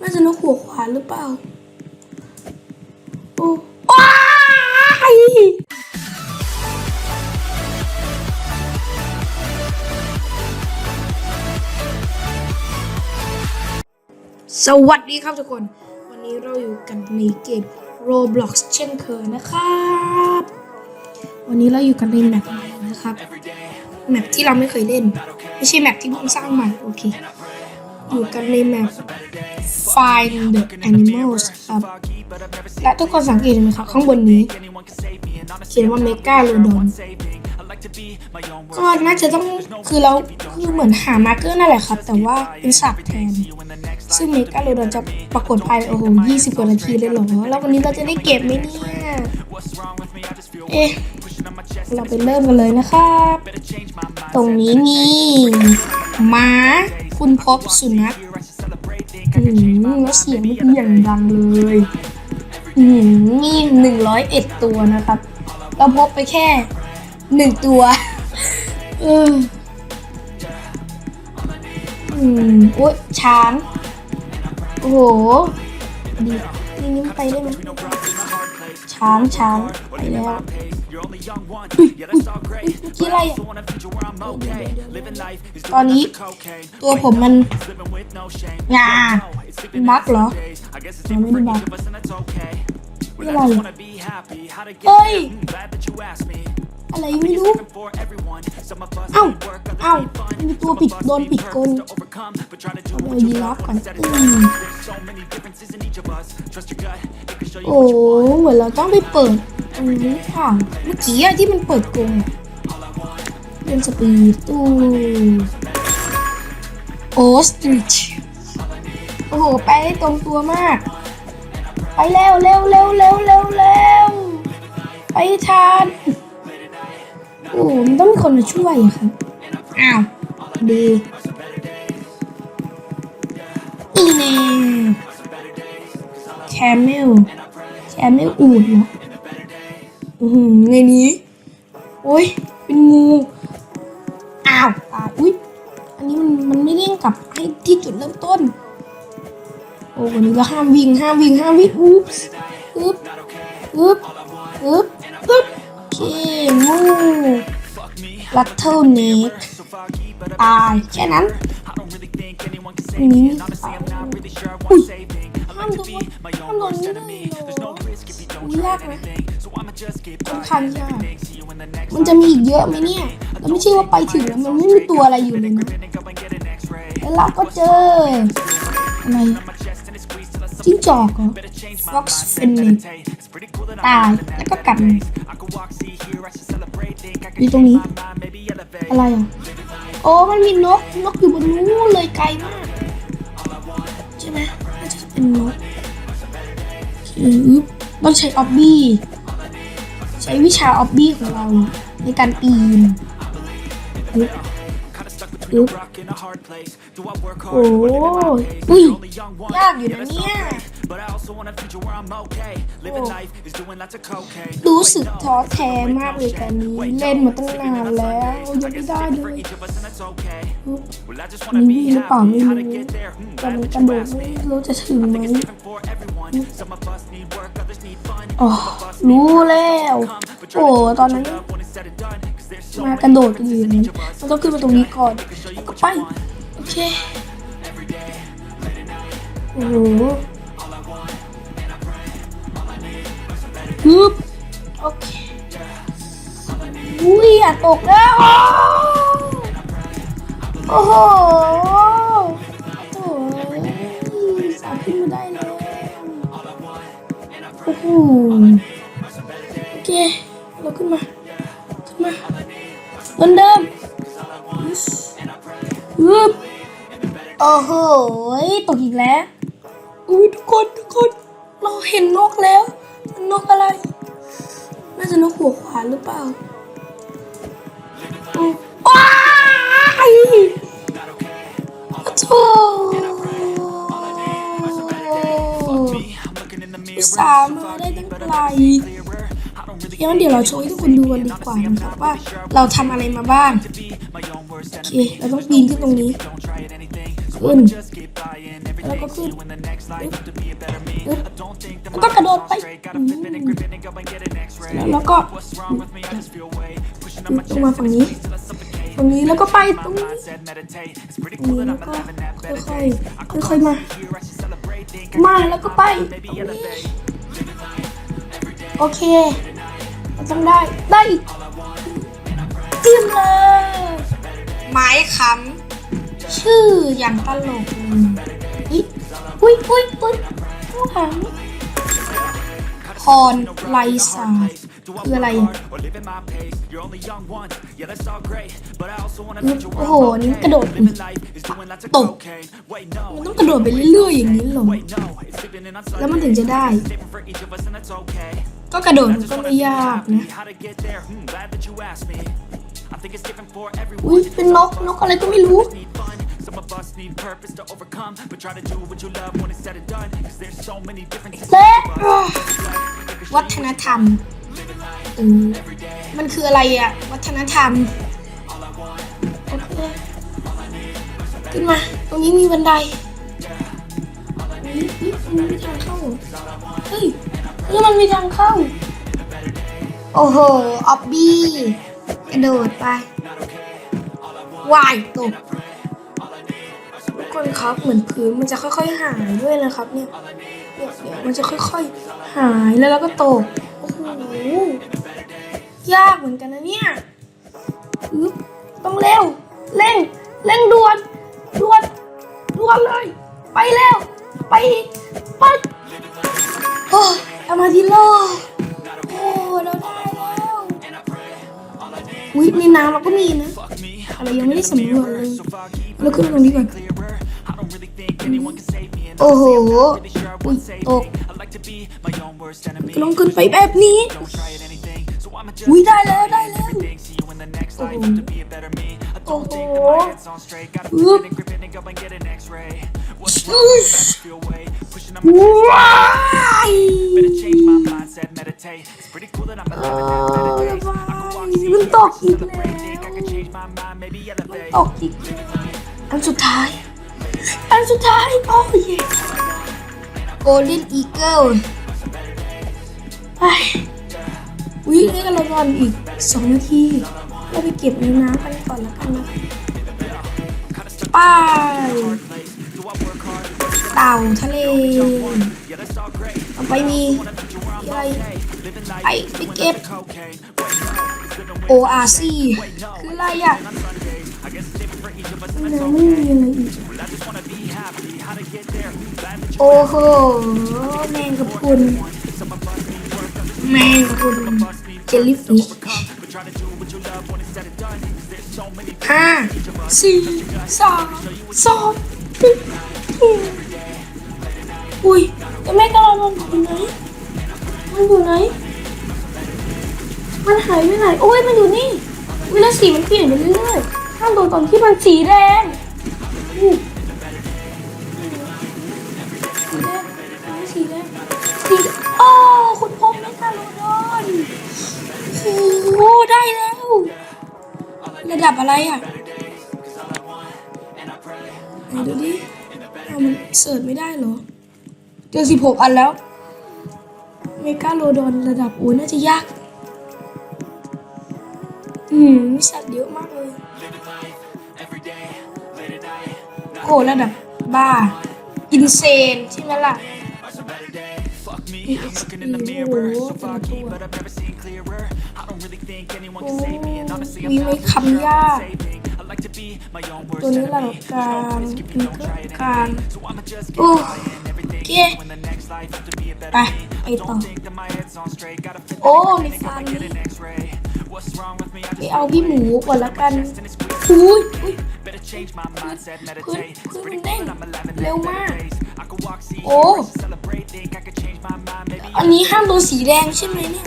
น่าจะนกหัวขวานหรือเปล่า โอ้ว้ายสวัสดีครับทุกคน วันนี้เราอยู่กันในเกม Roblox เช่นเคยนะครับ วันนี้เราอยู่กันในแมปใหม่นะครับ แมปที่เราไม่เคยเล่น ไม่ใช่แมปที่เพิ่งสร้างใหม่โอเค อยู่กันในแมป Find the Animals ครับ และทุกคนสังเกตไหมครับ ข้างบนนี้เขียนว่า Mega l o d o n ก็น่าจะต้องคือเราคือเหมือนหามาร์เกอร์นั่นแหละครับ แต่ว่าเป็นสับแทน ซึ่งเมกาโลดอนจะปรากฏภายในโอ้โห20กว่านาทีเลยเหรอแล้ววันนี้เราจะได้เก็บไหมเนี่ยเอ๊ะเราไปเริ่มกันเลยนะครับ ตรงนี้มีม้า คุณพบสุนัขอืมแล้วเสียงมื่อกี้อย่างดังเลยอืมมีหนึ่งร้อยเอ็ดตัวนะครับ เราพบไปแค่หนึ่งตัว เอออืมโอ้ยช้าง โอ้โหดีนี่นี่มันไปได้ไหมช้างช้างไปแล้ว อุ๊ยอุ๊ยอุ๊ยเมื่อกี้อะไรอะตอนนี้ตัวผมมันงาบักเหรอยังไม่ได้บักนี่อะไรอะเฮ้ย อะไรไม่รู้ เอ้า เอ้ามีตัวปิดโดนปิดกลเอาไปยีราฟก่อนอืมโอ้เหมือนเราต้องไปเปิดตรงนี้ค่ะเมื่อกี้อะที่มันเปิดกรงอะเป็นสปีดตู้โอสตริชโอ้โห ไปได้ตรงตัวมาก ไปเร็วเร็วเร็วเร็วเร็วเร็วไปทัน โอ้มันต้องมีคนมาช่วยอะครับอ้าว ดีอีเนแคมเมลแคมเมลอูดเหรออือหือในนี้ โอ้ย เป็นงู อ้าวตายอุ้ย อันนี้มันมันไม่เร่งกลับให้ที่จุดเริ่มต้น โอ้วันนี้เราห้ามวิ่งห้ามวิ่งห้ามวิ่งอุ๊บอุ๊บอุ๊บอุ๊บอุ๊บ โอเคงูลัตเทิลเนกตายแค่นั้นอันนี้มีขาวอุ้ยห้ามโดนห้ามโดนนี่เลยเหรออุ๊ยากไหมค่อนข้างยากมันจะมีอีกเยอะไหมเนี่ยแล้วไม่ใช่ว่าไปถึงแล้วมันไม่มีตัวอะไรอยู่เลยนะแล้วเราก็เจออะไรจิ้งจอกเหรอ Fox f e n n e ตายแล้วก็กลับมา อยู่ตรงนี้ อะไรอะโอ้มันมีนกนกอยู่บนนู้นเลยไกลมากใช่ไหมน่าจะเป็นนกต้องใช้ออบบี้ใช้วิชาออบบี้ของเราในการปีนอึ๊บอึ๊บโอ้ยอุ้ยยากอยู่นะเนี่ย รู้สึกท้อแท้มากเลยการนี้เล่นมาตั้งนานแล้วยังไม่ได้เลยอึ๊บมีวิ่งหรือเปล่าไม่รู้แต่มันกระโดดไม่รู้จะถึงไหมอ๋อรู้แล้ว โอ้ตอนนั้นมากระโดดกันอยู่อย่างนั้นมันต้องขึ้นมาตรงนี้ก่อนแล้วก็ไป โอเคโอ้ ฮึบโอเคอุ้ยอย่าตกแล้วโอ้โหโอ้โหสาวขึ้นมาได้แล้วโอ้โหโอเคเราขึ้นมาขึ้นมาเหมือนเดิมฮึบโอ้โหตกอีกแล้วอุ้ยทุกคนทุกคน เราเห็นนกแล้ว นนกอะไร น่าจะนกหัวขวานหรือเปล่าว้ายโธ่ส่าห์มาได้ตั้งไกลงั้นเดี๋ยวเราโชว์ให้ทุกคนดูกันดีกว่านะครับว่าเราทำอะไรมาบ้าง โอเค เราต้องปีนขึ้นตรงนี้ขึ้น แล้วก็ขึ้นอึ๊บแล้วก็กระโดดไปอืมแล้วแล้วก็ลงมาฝั่งนี้ตรงนี้แล้วก็ไปตรงนี้ตรงนี้แล้วก็ค่อยๆค่อยๆมา มาแล้วก็ไปตรงนี้โอเคเราต้องได้ได้อีกจิ้มเลยไม้ค้ำชื่ออย่างตลกเลย อุ้ยอุ้ยอุ้ยอุ้ยข้างหลังพรไลศาสตร์คืออะไรโอ้โห นี่กระโดดตกมันต้องกระโดดไปเรื่อยๆอย่างนี้เหรอ แล้วมันถึงจะได้ ก็กระโดดมันก็ไม่ยากนะอุ้ยเป็นนกนกอะไรก็ไม่รู้ และอะวัฒนธรรมอืมมันคืออะไรอะวัฒนธรรมโอเคขึ้นมา ตรงนี้มีบันไดเฮ้ยเฮ้ยมันมีทางเข้าเฮ้ยเฮ้ยมันมีทางเข้า โอ้โห ออบบี้กระโดดไปวายตกทุก คนครับเหมือนพื้นมันจะค่อย ๆ หายด้วยนะครับ เนี่ยเนี่ยเนี่ยมันจะค่อย ๆ หายแล้วเราก็ตกโอ้โหยากเหมือนกันนะเนี่ยต้องเร็วเร่งเร่งด่วนด่วนด่วนเลย ไปเร็วไปอีกไปโอ้ยเอามาทีโลโอ้เราได้แล้วอุ้ยในน้ำเราก็มีนะอะไรยังไม่ได้สำรวจเลย เราขึ้นมาตรงนี้ก่อนโอ้โหอุ้ยตกลองขึ้นไปแบบนี้อุ้ยได้แล้วได้แล้วโอ้โหโอ้โหอึ๊บว้ายเออมันตกอีกแล้วตกอีก อันสุดท้าย อันสุดท้าย โอ้ยโกลเด้นอีเกิลวินี่กันเราก่อนอีกสองนาทีเราไปเก็บในน้ำกันก่อนแล้วกันนะไปเต่าทะเลต่อไปมีอะไรไปไปเก็บโออาซีคืออะไรอะ ในน้ำไม่มีอะไรอีกโอ้โหแมงกะพรุนแมงกะพรุนเจลลี่ฟิชห้าสี่สามสองหนึ่งอุ้ยแต่แม่กะลามันอยู่ไหนมันอยู่ไหนมันหายไปไหนโอ้ยมันอยู่นี่อุ้ยแล้วสีมันเปลี่ยนไปเรื่อยๆ ห้ามโดนตอนที่มันสีแดงสีแดงสีแดงสีโอ้คุณพบเมกาโลดอนโอ้ได้แล้ว ระดับอะไรอะไหนดูดิเอามันเสิร์ชไม่ได้เหรอ เจอสิบหกอันแล้ว เมกาโลดอนระดับโอ้น่าจะยาก อืมมีสัตว์เยอะมากเลย โอ้ระดับบ้า อินเซนใช่ไหมล่ะ EXP โอ้โหมีไว้คำยากตัวนี้ระดับกางมีกางโอ้โอเคไปไปต่อโอ้ในฟาร์มนี้ ไปเอาพี่หมูก่อนละกันอุ้ยอุ้ยพื้นพื้นมันเด้งเร็วมาก โอ้ อันนี้ห้ามโดนสีแดงใช่ไหมเนี่ย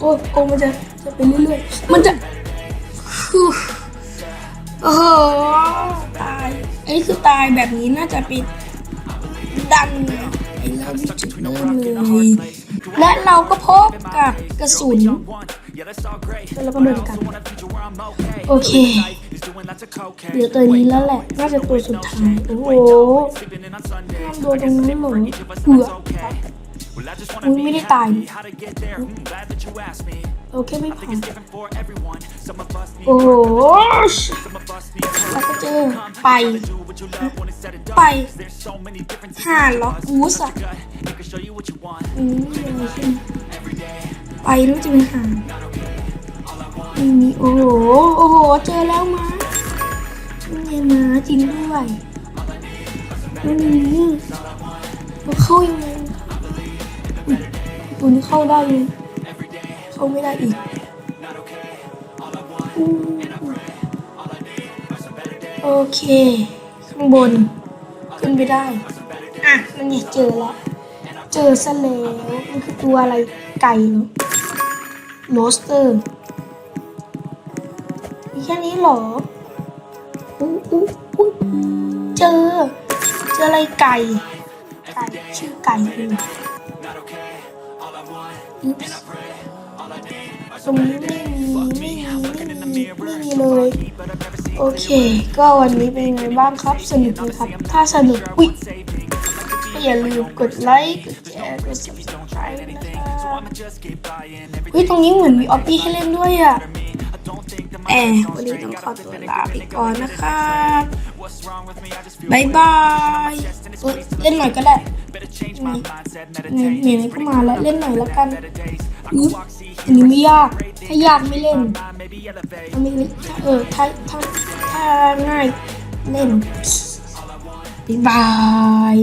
โอ้โอ้มันจะจะไปเรื่อยๆ มันจะฮู้โอ้โหตายอันนี้คือตายแบบนี้น่าจะเป็นดันไอ้เราที่จุดเริ่มเลย และเราก็พบกับกระสุนแล้วก็เดินกัน โอเคเหลือตัวนี้แล้วแหละ น่าจะตัวสุดท้าย โอ้โหห้ามโดนตรงนี้เหรอเหืออุ้ยไม่ได้ตาย โอเคไม่ผ่านโอ้โหแล้วก็เจอไปไปห้าล็อกกูสอะอืมอะไรขึ้นไปแล้จะไปหาไม่มีโอ้โหโอ้โหเจอแล้วมาเนี่ไงมาจริงด้วยอืมเข้ายังไงอุ๊ยตัวนี้เข้าได้ยัง เข้าไม่ได้อีกโอเค ข้างบน ขึ้นไปได้ อะ มันเนี่ยเจอแล้ว เจอซะแล้ว มันคือตัวอะไรไก่เหรอโรสเตอร์มีแค่นี้เหรออู้อู้อู้เจอ เจออะไรไก่ ไก่ ชื่อไก่เลยอุ๊บ ตรงนี้ไม่มีไม่มีไม่มีไม่มีเลย โอเค ก็วันนี้เป็นไงบ้างครับ สนุกไหมครับ ถ้าสนุกอุ๊ยก็อย่าลืมกดไลค์ กดแชร์ กด subscribe นะครับเฮ้ยตรงนี้เหมือนมีออปปี้ให้เล่นด้วยอะแอบวันนี้ต้องขอตัวลาไปก่อนนะครับบายบายเล่นหน่อยก็ได้นี่นี่ไหนๆก็มาแล้วเล่นหน่อยแล้วกัน อุ๊ยอันนี้ไม่ยาก ถ้ายากไม่เล่นถ้าไม่เล่นถ้าเออถ้าถ้าถ้าง่ายเล่นบายบาย